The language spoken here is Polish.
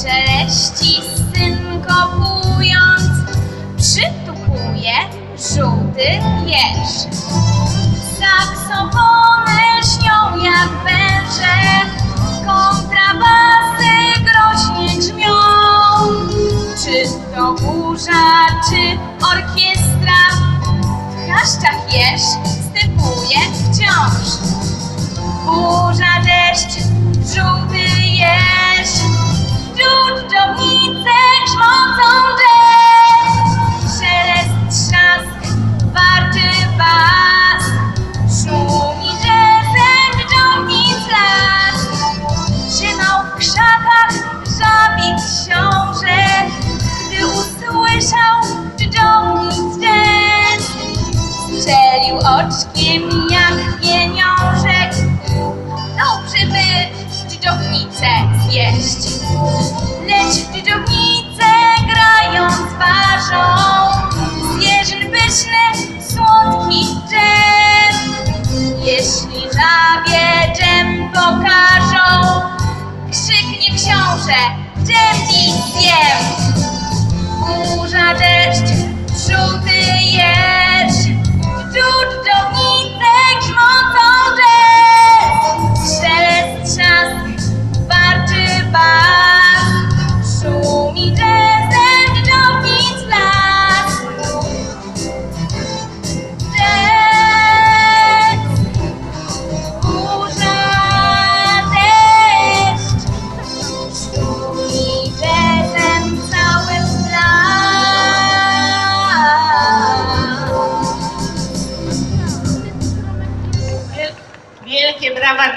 szeleści synkopując, przytupuje żółty jeż. Saksofony śnią jak węże, kontrabasy groźnie grzmią. Czy to burza, czy orkiestra, w kaszczach jeż stypuje wciąż. Oczkiem jak pieniążek, dobrze by dżdżownicę zjeść. Lecz dżdżownice grając ważą, zwierzyn pyszny, słodki dżem. Jeśli żabie dżem pokażą, krzyknie książę, dżem dziś zjem. Burza, deszcz, cameraman